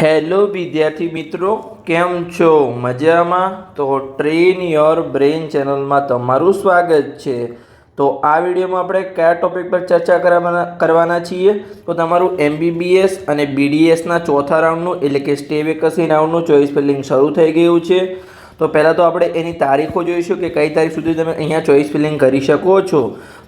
Hello વિદ્યાર્થી મિત્રો, કેમ છો? મજામાં? તો ટ્રેન યોર બ્રેન ચેનલમાં તમારું સ્વાગત છે. તો આ વિડીયોમાં આપણે કયા ટોપિક પર ચર્ચા કરવાના કરવાના છીએ? તો તમારું એમબીબીએસ અને બીડીએસના ચોથા રાઉન્ડનું, એટલે કે સ્ટે વેકસી રાઉન્ડનું ચોઈસ ફિલિંગ શરૂ થઈ ગયું છે. તો પહેલાં તો આપણે એની તારીખો જોઈશું કે કઈ તારીખ સુધી તમે અહીંયા ચોઈસ ફિલિંગ કરી શકો છો.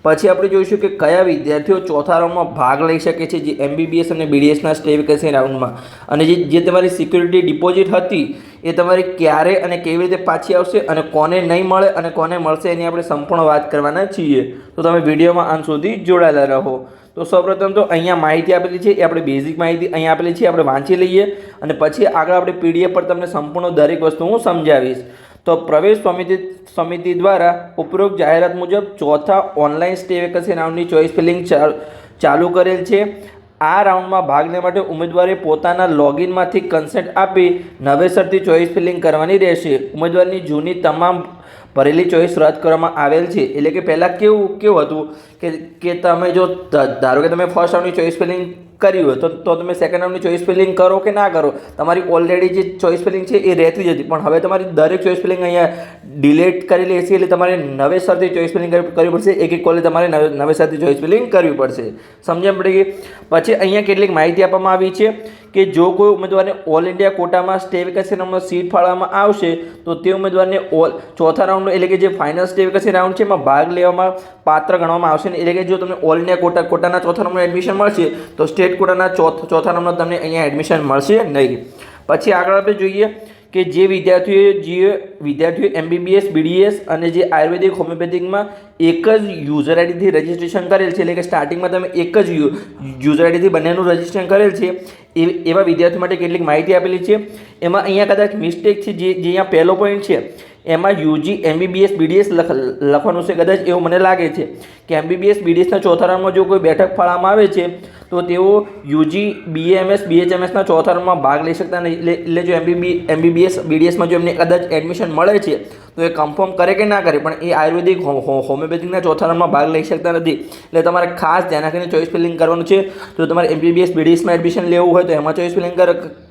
પછી આપણે જોઈશું કે કયા વિદ્યાર્થીઓ ચોથા રાઉન્ડમાં ભાગ લઈ શકે છે, જે એમબીબીએસ અને બીડીએસના સ્ટે વેકેન્સી રાઉન્ડમાં અને જે જે તમારી સિક્યુરિટી ડિપોઝિટ હતી, એ તમારી ક્યારે અને કેવી રીતે પાછી આવશે અને કોને નહીં મળે અને કોને મળશે એની આપણે સંપૂર્ણ વાત કરવાના છીએ. તો તમે વિડીયોમાં અંત સુધી જોડાયેલા રહો. તો સૌપ્રથમ તો અહીંયા માહિતી આપેલી છે, એ આપણે બેઝિક માહિતી અહીંયા આપેલી છે આપણે વાંચી લઈએ. અને પછી આગળ આપણે પીડીએફ પર તમને સંપૂર્ણ દરેક વસ્તુ હું સમજાવીશ. તો પ્રવેશ સમિતિ સમિતિ દ્વારા ઉપરોક્ત જાહેરાત મુજબ ચોથા ઓનલાઈન સ્ટે વેકન્સી રાઉન્ડની ચોઈસ ફિલિંગ ચાલુ કરેલ છે. આ રાઉન્ડમાં ભાગ લેવા માટે ઉમેદવારે પોતાના લોગિનમાંથી કન્સેન્ટ આપી નવેસરથી ચોઈસ ફિલિંગ કરવાની રહેશે. ઉમેદવારની જૂની તમામ ભરેલી ચોઈસ રદ કરવામાં આવેલ છે. એટલે કે પહેલાં કેવું કેવું હતું? કે કે તમે જો ધારો કે તમે ફર્સ્ટ રાઉન્ડની ચોઈસ ફિલિંગ કરી હોય તો તો તમે સેકન્ડ રાઉન્ડની ચોઈસ ફિલિંગ કરો કે ના કરો? તમારી ઓલરેડી જે ચોઈસ ફિલિંગ છે એ રહેતી જ હતી. પણ હવે તમારી દરેક ચોઈસ ફિલિંગ અહીંયા ડિલેટ કરેલી હશે એટલે તમારે નવેસરથી ચોઈસ ફિલિંગ કરવી પડશે. એક એક કોલે તમારે નવે નવેસરથી ચોઈસ ફિલિંગ કરવી પડશે. સમજ્યા પડી ગઈ પછી અહીંયા કેટલીક માહિતી આપવામાં આવી છે. કે જો કોઈ ઉમેદવારને ઓલ ઇન્ડિયા કોટામાં સ્ટે વેકેસી રાઉન્ડમાં સીટ ફાળવવામાં આવશે, તો તે ઉમેદવારને ઓલ ચોથા રાઉન્ડનો એટલે કે જે ફાઇનલ સ્ટે વેકેસી રાઉન્ડ છે, એમાં ભાગ લેવામાં પાત્ર ગણવામાં આવશે. એટલે કે જો તમને ઓલ ઇન્ડિયા કોટા કોટાના ચોથા રાઉન્ડમાં એડમિશન મળશે, તો સ્ટેટ કોટાના ચોથ ચોથા રાઉન્ડમાં તમને અહીંયા એડમિશન મળશે નહીં. પછી આગળ આપણે જોઈએ કે જે વિદ્યાર્થીઓએ જે વિદ્યાર્થીઓ એમબીબીએસ બીડીએસ અને જે આયુર્વેદિક હોમિયોપેથિકમાં એક જ યુઝર આઈડીથી રજિસ્ટ્રેશન કરેલ છે, એટલે કે સ્ટાર્ટિંગમાં તમે એક જ યુઝર આઈડીથી બંનેનું રજિસ્ટ્રેશન કરેલ છે. એ એવા વિદ્યાર્થીઓ માટે કેટલીક માહિતી આપેલી છે. એમાં અહીંયા કદાચ મિસ્ટેક છે, જે જે અહીંયા પહેલો પોઈન્ટ છે. એમાં યુજી એમબીબીએસ બીડીએસ લખ લખવાનું છે કદાચ એવું મને લાગે છે કે એમબીબીએસ બીડીએસના ચોથા રાઉન્ડમાં જો કોઈ બેઠક ફાળવામાં આવે છે, તો તેઓ યુજી બીએમએસ બીએચએમએસના ચોથા રાઉન્ડમાં ભાગ લઈ શકતા નહીં. એટલે જો એમબીબી એમબીબીએસ બીડીએસમાં જો એમને કદાચ એડમિશન મળે છે તો એ કન્ફર્મ કરે કે ના કરે, પણ એ આયુર્વેદિક હોમિયોપેથિકના ચોથા રાઉન્ડમાં ભાગ લઈ શકતા નથી. એટલે તમારે ખાસ ધ્યાન રાખીને ચોઈસ ફિલિંગ કરવાનું છે. જો તમારે એમબીબીએસ બીડીએસમાં એડમિશન લેવું હોય તો એમાં ચોઈસ ફિલિંગ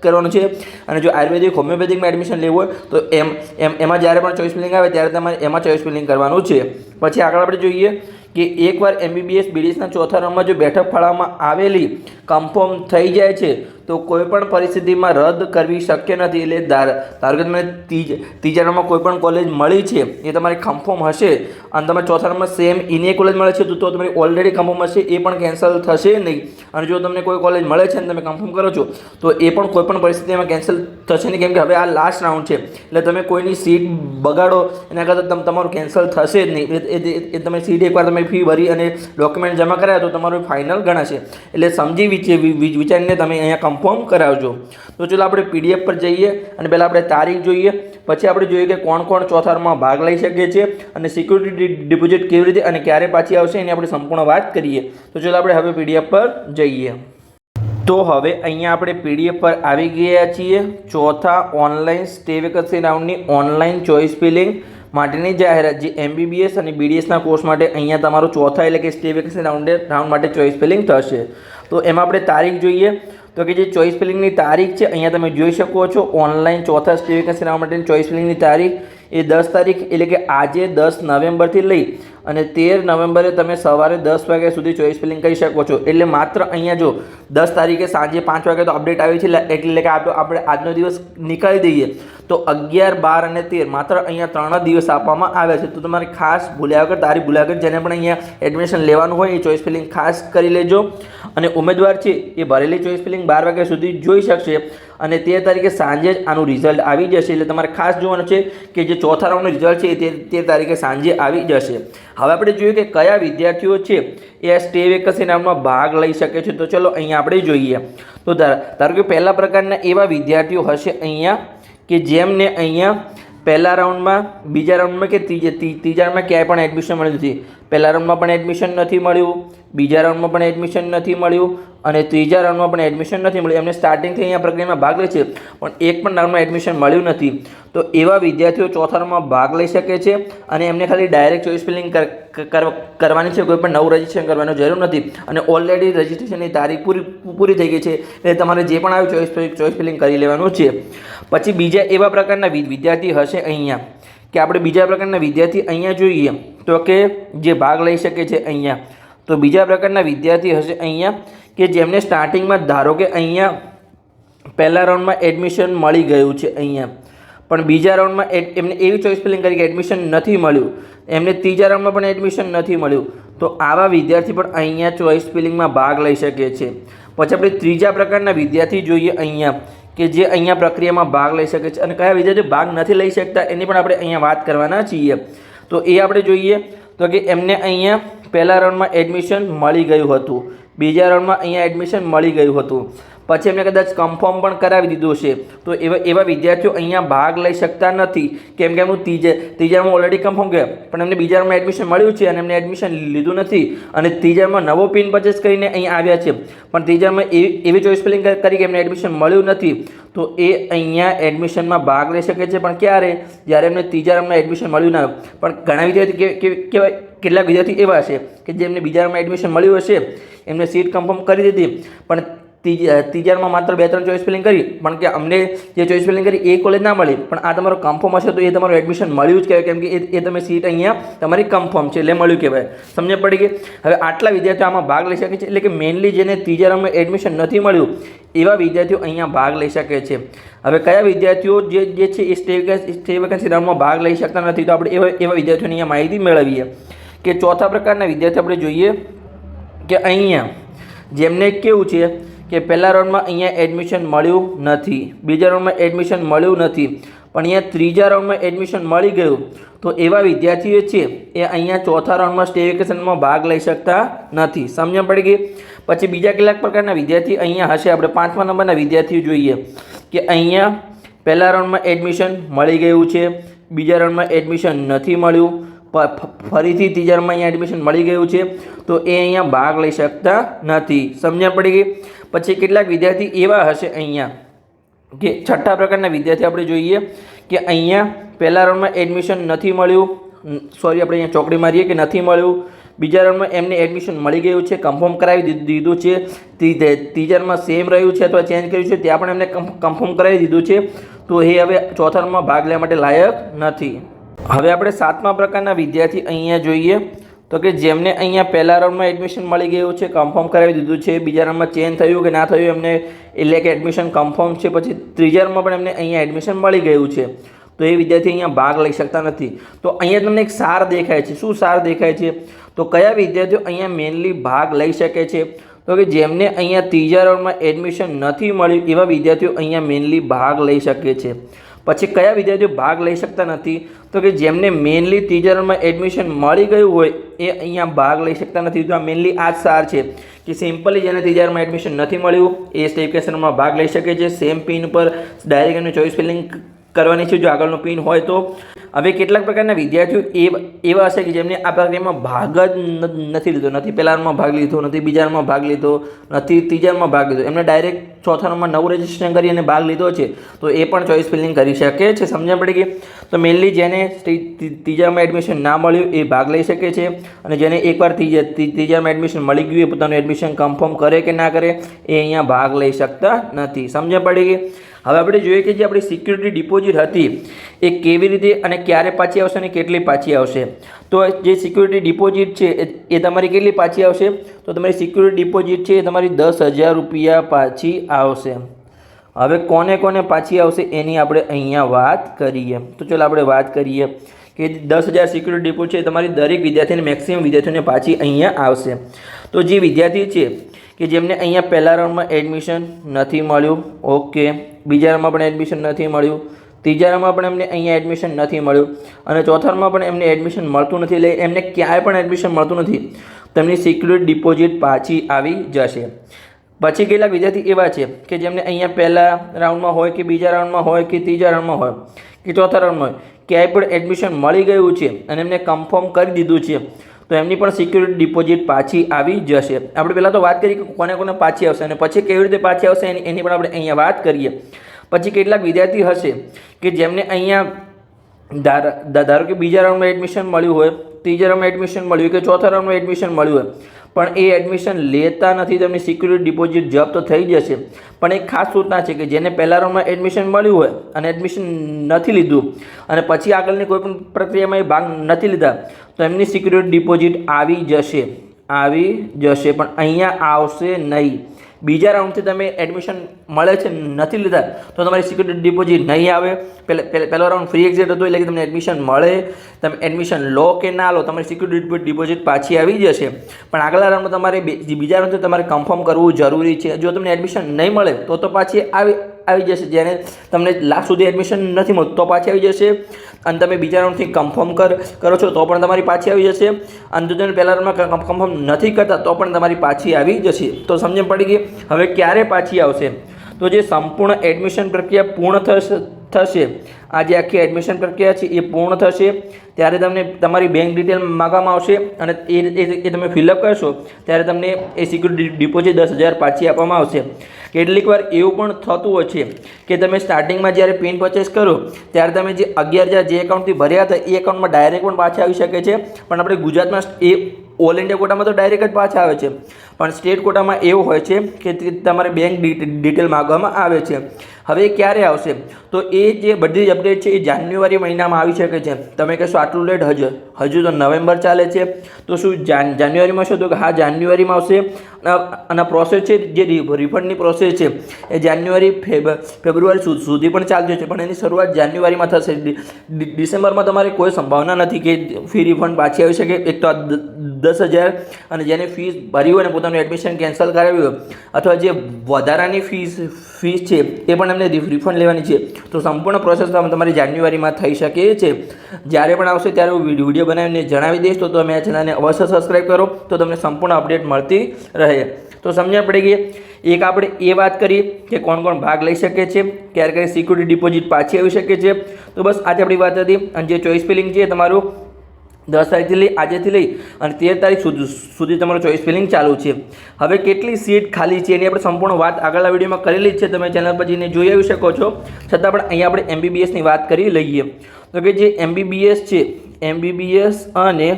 કરવાનું છે. અને જો આયુર્વેદિક હોમિયોપેથિકમાં એડમિશન લેવું હોય તો એમ એમ, એમાં જ્યારે પણ ચોઈસ ફિલિંગ આવે ત્યારે તમારે એમાં ચોઈસ ફિલિંગ કરવાનું છે. પછી આગળ આપણે જોઈએ કે એકવાર એમબીબીએસ બીડીએસના ચોથા રાઉન્ડમાં જો બેઠક ફાળવવામાં આવેલી કન્ફર્મ થઈ જાય છે તો કોઈ પણ પરિસ્થિતિમાં રદ કરવી શક્ય નથી. એટલે ધાર કે તમને ત્રીજ ત્રીજા નંબરમાં કોઈ પણ કોલેજ મળી છે, એ તમારી કન્ફર્મ હશે. અને તમે ચોથા રાઉન્ડમાં સેમ ઇને કોલેજ મળે છે, તો તમારી ઓલરેડી કન્ફર્મ હશે, એ પણ કેન્સલ થશે નહીં. અને જો તમને કોઈ કોલેજ મળે છે અને તમે કન્ફર્મ કરો છો, તો એ પણ કોઈ પણ પરિસ્થિતિમાં કેન્સલ થશે નહીં. કેમ કે હવે આ લાસ્ટ રાઉન્ડ છે. એટલે તમે કોઈની સીટ બગાડો, એના કરતાં તમ, તમારું કેન્સલ થશે જ નહીં. એ- તમે સીટ એકવાર તમે ફી ભરી અને ડોક્યુમેન્ટ જમા કરાયા તો તમારું ફાઇનલ ગણાશે. એટલે સમજી વિચારીને તમે અહીંયા કન્ફર્મ કરાવજો. તો ચલો આપણે પીડીએફ પર જઈએ અને પહેલાં આપણે તારીખ જોઈએ. પછી આપણે જોઈએ કે કોણ કોણ ચોથામાં ભાગ લઈ શકીએ છીએ અને સિક્યુરિટી ડિપોઝિટ કેવી રીતે અને ક્યારે પાછી આવશે એની આપણે સંપૂર્ણ વાત કરીએ. તો ચલો આપણે હવે પીડીએફ પર જઈએ. તો હવે અહીંયા આપણે પીડીએફ પર આવી ગયા છીએ. ચોથા ઓનલાઈન સ્ટે વેકન્સી રાઉન્ડની ઓનલાઈન ચોઈસ ફિલિંગ માટેની જાહેરાત, જે એમબીબીએસ અને બીડીએસના કોર્સ માટે અહીંયા તમારું ચોથા એટલે કે સ્ટે વેકન્સી રાઉન્ડે રાઉન્ડ માટે ચોઈસ ફિલિંગ થશે. તો એમાં આપણે તારીખ જોઈએ. તો કે જે ચોઈસ ફિલિંગની તારીખ છે, અહીંયા તમે જોઈ શકો છો. ઓનલાઈન ચોથા સ્ટે વેકન્સી માટેની ચોઈસ ફિલિંગની તારીખ. એ દસ તારીખ એટલે કે આજે દસ નવેમ્બરથી લઈ અને તેર નવેમ્બરે તમે સવારે દસ વાગ્યા સુધી ચોઈસ ફિલિંગ કરી શકો છો. એટલે માત્ર અહીંયા જો દસ તારીખે સાંજે પાંચ વાગે તો અપડેટ આવી છે. એટલે- કે આપણે આજનો દિવસ નીકાળી દઈએ. તો અગિયાર, બાર અને તેર માત્ર અહીંયા ત્રણ દિવસ આપવામાં આવે છે. તો તમારે ખાસ ભૂલ્યા વગર તારીખ ભૂલ્યા વગર જેને પણ અહીંયા એડમિશન લેવાનું હોય એ ચોઈસ ફિલિંગ ખાસ કરી લેજો. અને ઉમેદવાર છે એ ભરેલી ચોઈસ ફિલિંગ બાર વાગ્યા સુધી જોઈ શકશે. અને તેર તારીખે સાંજે જ આનું રિઝલ્ટ આવી જશે. એટલે તમારે ખાસ જોવાનું છે કે જે ચોથા રાઉન્ડનું રિઝલ્ટ છે એ તેર તેર તારીખે સાંજે આવી જશે. હવે આપણે જોઈએ કે કયા વિદ્યાર્થીઓ છે એ સ્ટે વેકસી નામમાં ભાગ લઈ શકે છે. તો ચલો અહીંયા આપણે જોઈએ. તો ધારો કે પહેલા પ્રકારના એવા વિદ્યાર્થીઓ હશે અહીંયા કે જેમને અહીંયા પહેલા રાઉન્ડમાં, બીજા રાઉન્ડમાં કે ત્રીજા ત્રી- ત્રીજા રાઉન્ડમાં ક્યાંય પણ એડમિશન મળ્યું નથી. પહેલા રાઉન્ડમાં પણ એડમિશન નથી મળ્યું, બીજા રાઉન્ડમાં પણ એડમિશન નથી મળ્યું અને ત્રીજા રાઉન્ડમાં પણ એડમિશન નથી મળ્યું. એમને સ્ટાર્ટિંગથી અહીંયા પ્રક્રિયામાં ભાગ લે છે, પણ એક પણ રાઉન્ડમાં એડમિશન મળ્યું નથી. તો એવા વિદ્યાર્થીઓ ચોથા રાઉન્ડમાં ભાગ લઈ શકે છે અને એમને ખાલી ડાયરેક્ટ ચોઈસ ફિલિંગ કરવાની છે, કોઈ પણ નવું રજિસ્ટ્રેશન કરવાની જરૂર નથી. અને ઓલરેડી રજિસ્ટ્રેશનની તારીખ પૂરી પૂરી થઈ ગઈ છે, એટલે તમારે જે પણ આવ્યું ચોઈસ ચોઈસ ફિલિંગ કરી લેવાનું છે. પછી બીજા એવા પ્રકારના વિદ્યાર્થી હશે અહીંયા. કે આપણે બીજા પ્રકારના વિદ્યાર્થી અહીંયા જોઈએ તો કે જે ભાગ લઈ શકે છે અહીંયા. તો બીજા પ્રકારના વિદ્યાર્થી હશે અહીંયા કે જેમને સ્ટાર્ટિંગમાં ધારો કે અહીંયા પહેલા રાઉન્ડમાં એડમિશન મળી ગયું છે અહીંયા. પણ બીજા રાઉન્ડમાં એમને એવી ચોઇસ ફિલિંગ કરી કે એડમિશન નથી મળ્યું. એમને ત્રીજા રાઉન્ડમાં પણ એડમિશન નથી મળ્યું. તો આવા વિદ્યાર્થી પણ અહીંયા ચોઇસ ફિલિંગમાં ભાગ લઈ શકે છે. પછી આપણે ત્રીજા પ્રકારના વિદ્યાર્થી જોઈએ અહીંયા. કે જે અહીંયા પ્રક્રિયામાં ભાગ લઈ શકે છે અને કયા વિદ્યાર્થીઓ ભાગ નથી લઈ શકતા એની પણ આપણે અહીંયા વાત કરવાના છીએ. તો એ આપણે જોઈએ. તો કે એમને અહીંયા પહેલા રાઉન્ડમાં એડમિશન મળી ગયું હતું. બીજા રાઉન્ડમાં અહીંયા એડમિશન મળી ગયું હતું. પછી એમને કદાચ કન્ફર્મ પણ કરાવી દીધું છે તો એવા એવા વિદ્યાર્થીઓ અહીંયા ભાગ લઈ શકતા નથી. કેમ કે એમનું ત્રીજે, ત્રીજામાં ઓલરેડી કન્ફર્મ ગયા. પણ એમને બીજામાં એડમિશન મળ્યું છે અને એમને એડમિશન લીધું નથી. અને ત્રીજામાં નવો પિન પરચેસ કરીને અહીં આવ્યા છે. પણ ત્રીજામાં એવી એવી ચોઈસ ફિલિંગ કરી કે એમને એડમિશન મળ્યું નથી. તો એ અહીંયા એડમિશનમાં ભાગ લઈ શકે છે. પણ ક્યારે? જ્યારે એમને ત્રીજા રાઉન્ડમાં એડમિશન મળ્યું ના. પણ ઘણા વિદ્યાર્થી કે- કે- કેવાય કેટલાક વિદ્યાર્થી એવા છે કે જેમને બીજા રાઉન્ડમાં એડમિશન મળ્યું હશે. એમને સીટ કન્ફર્મ કરી દીધી. પણ ત્રીજામાં માત્ર બે ત્રણ ચોઈસ ફિલિંગ કરી, પણ કે અમને જે ચોઈસ ફિલિંગ કરી એ કોલેજ ના મળી, પણ આ તમારો કન્ફર્મ હશે તો એ તમારું એડમિશન મળ્યું જ કહેવાય, કેમ કે એ તમે સીટ અહીંયા તમારી કન્ફર્મ છે, એટલે મળ્યું કહેવાય. સમજ પડી ગઈ? હવે આટલા વિદ્યાર્થીઓ આમાં ભાગ લઈ શકે છે, એટલે કે મેઇનલી જેને ત્રીજા રાઉન્ડમાં એડમિશન નથી મળ્યું, એવા વિદ્યાર્થીઓ અહીંયા ભાગ લઈ શકે છે. હવે કયા વિદ્યાર્થીઓ જે જે છે એ સ્ટે સ્ટે વેકન્સી રાઉન્ડમાં ભાગ લઈ શકતા નથી, તો આપણે એવા એવા વિદ્યાર્થીઓની અહીંયા માહિતી મેળવીએ. કે ચોથા પ્રકારના વિદ્યાર્થી આપણે જોઈએ કે અહીંયા જેમને કેવું છે કે પહેલા રાઉન્ડમાં અહીંયા એડમિશન મળ્યું નથી. બીજા રાઉન્ડમાં એડમિશન મળ્યું નથી. પણ અહીંયા ત્રીજા રાઉન્ડમાં એડમિશન મળી ગયું. તો એવા વિદ્યાર્થીઓ છે, એ અહીંયા ચોથા રાઉન્ડમાં સ્ટે વેકેશનમાં ભાગ લઈ શકતા નથી. સમજણ પડી ગઈ? પછી બીજા કેટલાક પ્રકારના વિદ્યાર્થી અહીંયા હશે. આપણે પાંચમા નંબરના વિદ્યાર્થીઓ જોઈએ. કે અહીંયા પહેલા રાઉન્ડમાં એડમિશન મળી ગયું છે. બીજા રાઉન્ડમાં એડમિશન નથી મળ્યું. ફરીથી ટીચરમાં અહીંયા એડમિશન મળી ગયું છે. તો એ અહીંયા ભાગ લઈ શકતા નથી. સમજણ પડી ગઈ? પછી કેટલાક વિદ્યાર્થી એવા હશે અહીંયા કે છઠ્ઠા પ્રકારના વિદ્યાર્થી આપણે જોઈએ કે અહીંયા પહેલા રાઉન્ડમાં એડમિશન નથી મળ્યું. સોરી આપણે અહીંયા ચોકડી મારીએ કે નથી મળ્યું. બીજા રાઉન્ડમાં એમને એડમિશન મળી ગયું છે કન્ફર્મ કરાવી દીધું છે. ટીચરમાં સેમ રહ્યું છે અથવા ચેન્જ કર્યું છે, ત્યાં પણ એમને કન્ફર્મ કરાવી દીધું છે. તો એ હવે ચોથા રાઉન્ડમાં ભાગ લેવા માટે લાયક નથી. હવે આપણે સાતમા પ્રકારના વિદ્યાર્થી અહીંયા જોઈએ. તો કે જેમને અહીંયા પહેલા રાઉન્ડમાં એડમિશન મળી ગયું છે કન્ફર્મ કરાવી દીધું છે, બીજા રાઉન્ડમાં ચેન્જ થયું કે ના થયું એમને એટલે કે એડમિશન કન્ફર્મ છે, પછી ત્રીજા રાઉન્ડમાં પણ એમને અહીંયા એડમિશન મળી ગયું છે. તો એ વિદ્યાર્થી અહીંયા ભાગ લઈ શકતા નથી. તો અહીંયા તમને એક સાર દેખાય છે. શું સાર દેખાય છે? તો કયા વિદ્યાર્થીઓ અહીંયા મેનલી ભાગ લઈ શકે છે? તો કે જેમને અહીંયા ત્રીજા રાઉન્ડમાં એડમિશન નથી મળ્યું એવા વિદ્યાર્થીઓ અહીંયા મેનલી ભાગ લઈ શકે છે. પછી કયા વિદ્યાર્થીઓ ભાગ લઈ શકતા નથી? તો કે જેમને મેનલી ત્રીજા એડમિશન મળી ગયું હોય, એ અહીંયા ભાગ લઈ શકતા નથી. તો આ મેનલી આ જ સાર છે કે સિમ્પલી જેને ત્રીજા એડમિશન નથી મળ્યું. એ સ્ટેકેશનમાં ભાગ લઈ શકે છે. સેમ પિન પર ડાયરેક્ટ એનું ચોઈસ ફિલિંગ કરવાની છે. જો આગળનો પિન હોય તો હવે કેટલાક પ્રકારના વિદ્યાર્થીઓ એ એવા હશે કે જેમને આ પ્રક્રિયામાં ભાગ જ નથી લીધો. નથી પહેલામાં ભાગ લીધો, નથી બીજામાં ભાગ લીધો, નથી ત્રીજામાં ભાગ લીધો. એમને ડાયરેક્ટ ચોથા નંબર નવું રજિસ્ટ્રેશન કરી અને ભાગ લીધો છે. તો એ પણ ચોઇસ ફિલિંગ કરી શકે છે. સમજણ પડી ગઈ? તો મેનલી જેને ત્રી- ત્રી- ત્રીજામાં એડમિશન ના મળ્યું એ ભાગ લઈ શકે છે. અને જેને એકવાર ત્રીજા ત્રી- ત્રીજામાં એડમિશન મળી ગયું એ પોતાનું એડમિશન કન્ફર્મ કરે કે ના કરે એ અહીંયા ભાગ લઈ શકતા નથી. સમજણ પડી ગઈ? હવે આપણે જોઈએ કે જે આપણી સિક્યુરિટી ડિપોઝિટ હતી, એ કેવી રીતે અને ક્યારે પાછી આવશે અને કેટલી પાછી આવશે? તો જે સિક્યુરિટી ડિપોઝિટ છે, એ- તમારી કેટલી પાછી આવશે? તો તમારી સિક્યુરિટી ડિપોઝિટ છે, એ તમારી દસ હજાર રૂપિયા પાછી આવશે. હવે કોને કોને પાછી આવશે, એની આપણે અહીંયા વાત કરીએ. તો ચાલો આપણે વાત કરીએ. કે દસ હજાર સિક્યુરિટી ડિપોઝિટ છે તમારી દરેક વિદ્યાર્થીને મેક્સિમમ વિદ્યાર્થીઓને પાછી અહીંયા આવશે. તો જે વિદ્યાર્થી છે કે જેમને અહીંયા પહેલા રાઉન્ડમાં એડમિશન નથી મળ્યું ઓકે બીજા રાઉન્ડમાં પણ એડમિશન નથી મળ્યું. ત્રીજા રાઉન્ડમાં પણ એમને અહીંયા એડમિશન નથી મળ્યું. અને ચોથા રાઉન્ડમાં પણ એમને એડમિશન મળતું નથી એટલે એમને ક્યાંય પણ એડમિશન મળતું નથી. તેમની સિક્યુરિટી ડિપોઝિટ પાછી આવી જશે. પછી કેટલાક વિદ્યાર્થી એવા છે કે જેમને અહીંયા પહેલા રાઉન્ડમાં હોય કે બીજા રાઉન્ડમાં હોય કે ત્રીજા રાઉન્ડમાં હોય કે ચોથા રાઉન્ડમાં ક્યાંય પણ એડમિશન મળી ગયું છે અને એમને કન્ફર્મ કરી દીધું છે, તો એમની પણ સિક્યુરિટી ડિપોઝિટ પાછી આવી જશે. આપણે પહેલાં તો વાત કરીએ કે કોને કોને પાછી આવશે અને પછી કેવી રીતે પાછી આવશે એની એની પણ આપણે અહીંયા વાત કરીએ. પછી કેટલાક વિદ્યાર્થી હશે કે જેમને અહીંયા ધાર કે બીજા રાઉન્ડમાં એડમિશન મળ્યું હોય, ત્રીજા રાઉન્ડમાં એડમિશન મળ્યું કે ચોથા રાઉન્ડમાં એડમિશન મળ્યું હોય પણ એ એડમિશન લેતા નથી, તેમની સિક્યુરિટી ડિપોઝિટ જપ્ત થઈ જશે. પણ એક ખાસ સૂચના છે કે જેને પહેલા રાઉન્ડમાં એડમિશન મળ્યું હોય અને એડમિશન નથી લીધું અને પછી આગળની કોઈ પણ પ્રક્રિયામાં એ ભાગ નથી લીધા, તો એમની સિક્યુરિટી ડિપોઝિટ આવી જશે. આવી જશે, પણ અહીંયા આવશે નહીં. બીજા રાઉન્ડથી તમે એડમિશન મળે છે, નથી લીધા, તો તમારી સિક્યુરિટી ડિપોઝિટ નહીં આવે. પહેલા રાઉન્ડ ફ્રી એક્ઝિટ હતો, એટલે કે તમને એડમિશન મળે. તમે એડમિશન લો કે ના લો, તમારી સિક્યુરિટી ડિપોઝિટ પાછી આવી જશે. પણ આગલા રાઉન્ડમાં તમારે બીજા રાઉન્ડથી તમારે કન્ફર્મ કરવું જરૂરી છે. જો તમને એડમિશન નહીં મળે, તો તો પાછી આવી આવી જશે. જ્યારે તમને લાસ્ટ સુધી એડમિશન નથી મળતું, તો પાછી આવી જશે. અને તમે બીજા રાઉન્ડથી કન્ફર્મ કર, કરો છો, તો પણ તમારી પાછી આવી જશે. અને જો તમે પહેલા રાઉન્ડમાં કન્ફર્મ નથી કરતા, તો પણ તમારી પાછી આવી જશે. તો સમજણ પડી ગઈ? હવે ક્યારે પાછી આવશે? તો જે સંપૂર્ણ એડમિશન પ્રક્રિયા પૂર્ણ થશે થશે આ જે આખી એડમિશન પ્રક્રિયા છે, એ પૂર્ણ થશે. ત્યારે તમને તમારી બેંક ડિટેલ માગવામાં આવશે અને એ એ- તમે ફિલઅપ કરશો, ત્યારે તમને એ સિક્યુરિટી ડિપોઝિટ દસ હજાર પાછી આપવામાં આવશે. કેટલીક વાર એવું પણ થતું હોય છે કે તમે સ્ટાર્ટિંગમાં જ્યારે પિન પરચેસ કરો, ત્યારે તમે જે અગિયાર હજાર જે એકાઉન્ટથી ભર્યા હતા, એ એકાઉન્ટમાં ડાયરેક્ટ પણ પાછા આવી શકે છે. પણ આપણે ગુજરાતમાં એ ઓલ ઇન્ડિયા કોટામાં તો ડાયરેક્ટ જ પાછા આવે છે. પણ સ્ટેટ કોટામાં એવું હોય છે કે તમારે બેંક ડિટેલ માગવામાં આવે છે. હવે ક્યારે આવશે? તો એ જે બધી જ અપડેટ છે એ જાન્યુઆરી મહિનામાં આવી શકે છે. તમે કહેશો આટલું લેટ હજુ હજુ તો નવેમ્બર ચાલે છે. તો શું જાન, જાન્યુઆરીમાં શું? તો હા, જાન્યુઆરીમાં આવશે. અને- પ્રોસેસ છે જે રિફંડની પ્રોસેસ છે, એ જાન્યુઆરી, ફેબ, ફેબ્રુઆરી સુધી પણ ચાલતી છે. પણ એની શરૂઆત જાન્યુઆરીમાં થશે. ડિસેમ્બરમાં તમારે કોઈ સંભાવના નથી કે ફી રિફંડ પાછી આવી શકે. એક તો આ દ- દસ હજાર અને જેને ફીસ ભરી હોય અને પોતાનું એડમિશન કેન્સલ કરાવ્યું હોય, અથવા જે વધારાની ફીસ ફીસ છે, એ પણ એમને રિફંડ લેવાની છે. તો સંપૂર્ણ પ્રોસેસ તમ- તમારી જાન્યુઆરીમાં થઈ શકે છે. જ્યારે પણ આવશે ત્યારે હું વીડિયો બનાવીને જણાવી દઈશ. તો તમે આ ચેનલને અવશ્ય સબસ્ક્રાઈબ કરો, તો તમને સંપૂર્ણ અપડેટ મળતી રહે. તો સમજણ પડી ગઈ? એક આપણે એ વાત કરીએ કે કોણ કોણ ભાગ લઈ શકે છે, ક્યારે ક્યારે સિક્યુરિટી ડિપોઝિટ પાછી આવી શકે છે. તો બસ આજે આપણી વાત હતી. અને જે ચોઈસ ફિલિંગ છે તમારું દસ તારીખથી લઈ, આજેથી લઈ અને તેર તારીખ સુધી સુધી તમારું ચોઈસ ફિલિંગ ચાલુ છે. હવે કેટલી સીટ ખાલી છે એની આપણે સંપૂર્ણ વાત આગળના વિડીયોમાં કરેલી છે. તમે ચેનલ પર જઈને જોઈ આવી શકો છો. છતાં પણ અહીંયા આપણે એમબીબીએસની વાત કરી લઈએ. તો કે જે એમબીબીએસ છે એમબીબીએસ અને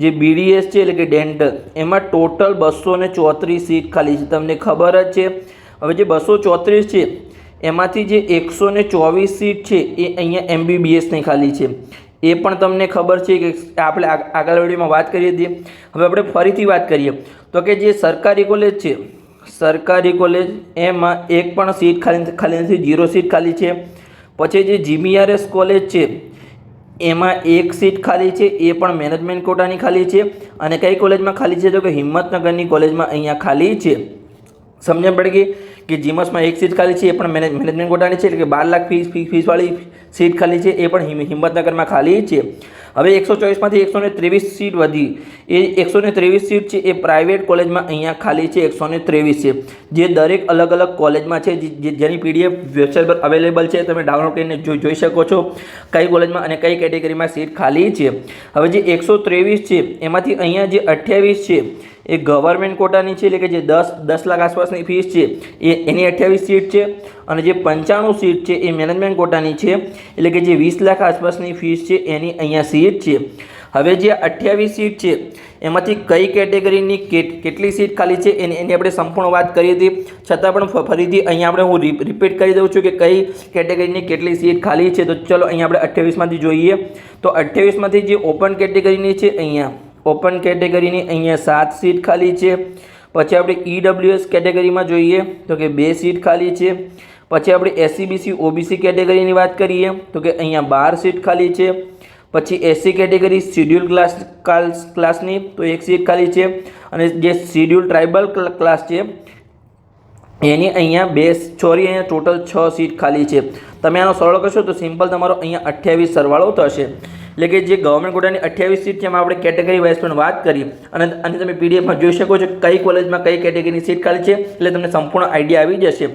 જે બીડીએસ છે એટલે કે ડેન્ટલ એમાં ટોટલ બસો ને ચોત્રીસ સીટ ખાલી છે. તમને ખબર જ છે. હવે જે બસો ચોત્રીસ છે, એમાંથી જે એકસો ને ચોવીસ સીટ છે, એ અહીંયા એમબીબીએસની ખાલી છે. એ પણ તમને ખબર છે કે આપણે આગ- આગળ વિડીયોમાં વાત કરી હતી હવે આપણે ફરીથી વાત કરીએ. તો કે જે સરકારી કોલેજ છે, સરકારી કોલેજ એમાં એક પણ સીટ ખાલી ખાલી નથી ઝીરો સીટ ખાલી છે. પછી જે જીમીઆરએસ કોલેજ છે, એમાં એક સીટ ખાલી છે, એ પણ મેનેજમેન્ટ કોટાની ખાલી છે. અને કઈ કોલેજમાં ખાલી છે? તો કે હિંમતનગરની કોલેજમાં અહીંયા ખાલી છે. સમજણ પડી ગઈ કે જીમસમાં એક સીટ ખાલી છે, એ પણ મેનેજ મેનેજમેન્ટ કોટાની છે, એટલે કે બાર લાખ ફીસ ફીસવાળી સીટ ખાલી છે, એ પણ હિમ- હિંમતનગરમાં ખાલી છે. હવે એકસો ચોવીસમાંથી એકસો ને ત્રેવીસ સીટ વધી. એ એકસો ત્રેવીસ સીટ છે, એ પ્રાઇવેટ કોલેજમાં અહીંયા ખાલી છે, એકસો ત્રેવીસ છે. જે દરેક અલગ અલગ કોલેજમાં છે જેની પીડીએફ વેબસાઇટ પર અવેલેબલ છે, તમે ડાઉનલોડ કરીને જોઈ જોઈ શકો છો કઈ કોલેજમાં અને કઈ કેટેગરીમાં સીટ ખાલી છે. હવે જે એકસો ત્રેવીસ છે, એમાંથી અહીંયા જે અઠ્યાવીસ છે એ ગવર્મેન્ટ કોટાની છે, એટલે કે જે દસ દસ લાખ આસપાસની ફીસ છે, એ એની અઠ્યાવીસ સીટ છે અને જે પંચાણું સીટ છે, એ મેનેજમેન્ટ કોટાની છે, એટલે કે જે વીસ લાખ આસપાસની ફીસ છે, એની અહીંયા સીટ છે. હવે જે અઠ્યાવીસ સીટ છે, એમાંથી કઈ કેટેગરીની કેટ- કેટલી સીટ ખાલી છે, એની એની આપણે સંપૂર્ણ વાત કરી હતી. છતાં પણ ફરીથી અહીંયા આપણે હું રિપ- રિપીટ કરી દઉં છું કે કઈ કેટેગરીની કેટલી સીટ ખાલી છે. તો ચલો અહીંયા આપણે અઠ્યાવીસમાંથી જોઈએ. તો અઠ્યાવીસમાંથી જે ઓપન કેટેગરીની છે, અહીંયા ઓપન કેટેગરીની અહીંયા સાત સીટ ખાલી છે. પછી આપણે ઈડબ્લ્યુએસ કેટેગરીમાં જોઈએ તો કે બે સીટ ખાલી છે. પછી આપણે એસસીબીસી ઓબીસી કેટેગરીની વાત કરીએ તો કે અહીંયા બાર સીટ ખાલી છે. પછી SC category schedule class class ક્લાસની તો એક સીટ ખાલી છે અને જે શિડ્યુલ ટ્રાઇબલ ક્લાસ છે એની અહીંયા બે સોરી, અહીંયા ટોટલ છ સીટ ખાલી છે. તમે આનો સરળ કરશો તો સિમ્પલ તમારો અહીંયા અઠ્યાવીસ સરવાળો થશે. એટલે કે જે ગવર્મેન્ટ કોટાની અઠ્યાવીસ સીટ છે એમાં આપણે કેટેગરી વાઇઝ પણ વાત કરી અને અને તમે પીડીએફમાં જોઈ શકો છો કઈ કોલેજમાં કઈ કેટેગરીની સીટ ખાલી છે, એટલે તમને સંપૂર્ણ આઈડિયા આવી જશે.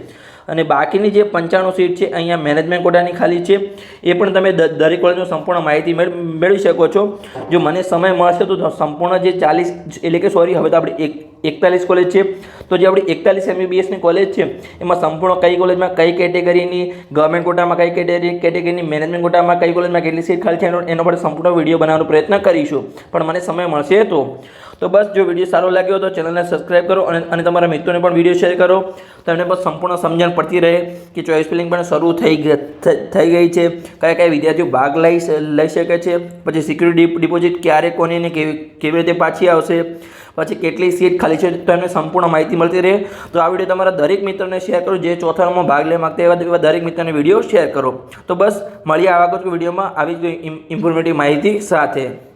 અને બાકીની જે પંચાણું સીટ છે, અહીંયા મેનેજમેન્ટ કોટાની ખાલી છે. એ પણ તમે દરેક કોલેજનો સંપૂર્ણ માહિતી મેળ, મેળવી શકો છો. જો મને સમય મળશે તો સંપૂર્ણ જે ચાલીસ, એટલે કે સોરી હવે તો આપણે એક, એકતાલીસ કોલેજ છે. તો જે આપણી એકતાલીસ એમબીબીએસની કોલેજ છે, એમાં સંપૂર્ણ કઈ કોલેજમાં કઈ કેટેગરીની ગવર્મેન્ટ કોટામાં કઈ કેટેગરી, કેટેગરીની મેનેજમેન્ટ કોટામાં કઈ કોલેજમાં કેટલી સીટ ખાલી છે, એનો એનો પર સંપૂર્ણ વીડિયો બનાવવાનો પ્રયત્ન કરીશું. પણ મને સમય મળશે તો. તો બસ, જો વીડિયો સારો લાગ્યો તો ચેનલને સબસ્ક્રાઈબ કરો અને અને તમારા મિત્રોને પણ વીડિયો શેર કરો. તો એમને પણ સંપૂર્ણ સમજણ પડતી રહે કે ચોઈસ ફિલિંગ પણ શરૂ થઈ થઈ ગઈ છે. કયા કયા વિદ્યાર્થીઓ ભાગ લઈ લઈ શકે છે? પછી સિક્યુરિટી ડિપોઝિટ ક્યારે, કોની ને કેવી કેવી રીતે પાછી આવશે? પછી કેટલી સીટ ખાલી છે? તો એમને સંપૂર્ણ માહિતી મળતી રહે. તો આ વીડિયો તમારા દરેક મિત્રને શેર કરો. જે ચોથામાં ભાગ લેવા માગતા એવા એવા દરેક મિત્રને વીડિયો શેર કરો. તો બસ, મળીએ આવા વિડીયોમાં. આવી જ ઇન્ફોર્મેટિવ માહિતી સાથે.